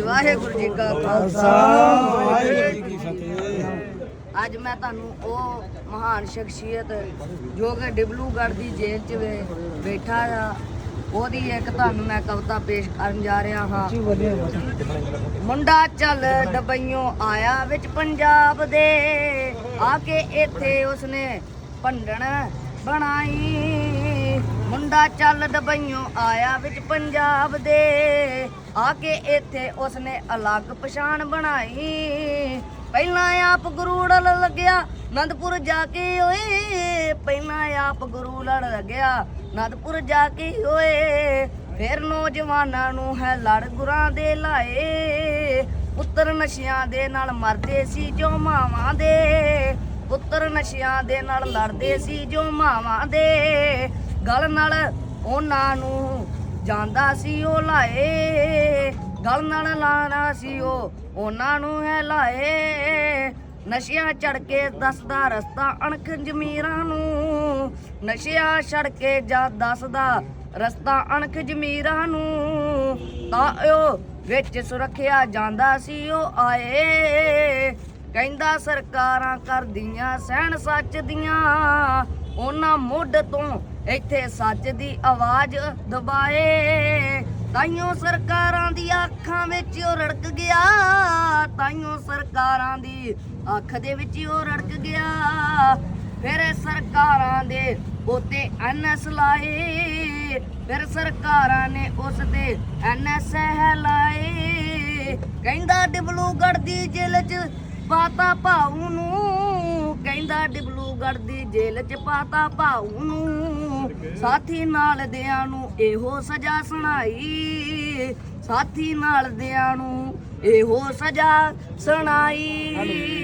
ਵਾਹਿਗੁਰੂ ਜੀ ਕਾ ਖਾਲਸਾ ਵਾਹਿਗੁਰੂ ਜੀ ਕੀ ਫਤਿਹ ਅੱਜ ਮੈਂ ਤੁਹਾਨੂੰ ਉਹ ਮਹਾਨ ਸ਼ਖਸੀਅਤ ਜੋ ਕਿ ਡਿਬਲੂਗੜ੍ਹ ਦੀ ਜੇਲ੍ਹ 'ਚ ਬੈਠਾ ਆ, ਉਹਦੀ ਇੱਕ ਤੁਹਾਨੂੰ ਮੈਂ ਕਵਿਤਾ ਪੇਸ਼ ਕਰਨ ਜਾ ਰਿਹਾ ਹਾਂ। ਮੁੰਡਾ ਚੱਲ ਡਬਈਓਂ ਆਇਆ ਵਿੱਚ ਪੰਜਾਬ ਦੇ, ਆ ਕੇ ਇੱਥੇ ਉਸਨੇ ਭੰਡਣ ਬਣਾਈ। ਮੁੰਡਾ ਚੱਲ ਡਬਈਓਂ ਆਇਆ ਵਿੱਚ ਪੰਜਾਬ ਦੇ ਆ ਕੇ ਇੱਥੇ ਉਸਨੇ ਅਲੱਗ ਪਛਾਣ ਬਣਾਈ। ਪਹਿਲਾਂ ਆਪ ਗੁਰੂ ਲੜ ਲੱਗਿਆ, ਨੰਦਪੁਰ ਜਾ ਕੇ ਓਏ। ਪਹਿਲਾਂ ਆਪ ਗੁਰੂ ਲੜ ਲੱਗਿਆ, ਨੰਦਪੁਰ ਜਾ ਕੇ ਓਏ। ਫਿਰ ਨੌਜਵਾਨਾਂ ਨੂੰ ਹੈ ਲੜ ਗੁਰਾਂ ਦੇ ਲਾਏ। ਪੁੱਤਰ ਨਸ਼ਿਆਂ ਦੇ ਨਾਲ ਮਰਦੇ ਸੀ ਜੋ ਮਾਵਾਂ ਦੇ। ਪੁੱਤਰ ਨਸ਼ਿਆਂ ਦੇ ਨਾਲ ਲੜਦੇ ਸੀ ਜੋ ਮਾਵਾਂ ਦੇ। ਗਲ ਨਾਲ ਉਹਨਾਂ ਨੂੰ ਜਾਂਦਾ ਸੀ ਉਹ ਲਾਏ, ਗਲ ਨਾਲ ਲਾਣਾ ਸੀ ਉਹ, ਉਹਨਾਂ ਨੂੰ ਹੈ ਲਾਏ। ਨਸ਼ਿਆਂ ਚੜ ਕੇ ਦੱਸਦਾ ਰਸਤਾ ਅਣਖ ਜ਼ਮੀਰਾਂ ਨੂੰ, ਨਸ਼ਿਆਂ ਛੜ ਕੇ ਜਾ ਦੱਸਦਾ ਰਸਤਾ ਅਣਖ ਜ਼ਮੀਰਾਂ ਨੂੰ। ਤਾਂ ਉਹ ਵਿੱਚ ਸੁਰੱਖਿਆ ਜਾਂਦਾ ਸੀ, ਉਹ ਆਏ। ਕਹਿੰਦਾ ਸਰਕਾਰਾਂ ਕਰਦੀਆਂ ਸਹਿਣ ਸੱਚ ਦੀਆਂ ਉਹਨਾਂ ਮੁੱਢ ਤੋਂ ਇੱਥੇ ਸੱਚ ਦੀ ਆਵਾਜ਼ ਦਬਾਏ। ਤਾਈਓ ਸਰਕਾਰਾਂ ਦੀ ਅੱਖਾਂ ਵਿੱਚ ਉਹ ਰੜਕ ਗਿਆ। ਤਾਈਓ ਸਰਕਾਰਾਂ ਦੀ ਅੱਖ ਦੇ ਵਿੱਚ ਉਹ ਰੜਕ ਗਿਆ। ਫਿਰ ਸਰਕਾਰਾਂ ਦੇ ਉਤੇ ਐਨਐਸ ਲਾਏ। ਫਿਰ ਸਰਕਾਰਾਂ ਨੇ ਉਸ ਤੇ ਐਨਐਸ ਲਾਏ। ਕਹਿੰਦਾ ਡਿਬਲੂਗੜ੍ਹ ਦੀ ਜੇਲ੍ਹ 'ਚ ਪਾਤਾ ਭਾਊ ਨੂੰ ਕਹਿੰਦਾ ਡਿਬਲੂਗੜ੍ਹ ਦੀ ਜੇਲ੍ਹ 'ਚ ਪਾਤਾ ਭਾਊ ਨੂੰ। ਸਾਥੀ ਨਾਲ ਦਿਆਂ ਨੂੰ ਇਹੋ ਸਜ਼ਾ ਸੁਣਾਈ। ਸਾਥੀ ਨਾਲ ਦਿਆਂ ਨੂੰ ਇਹੋ ਸਜ਼ਾ ਸੁਣਾਈ।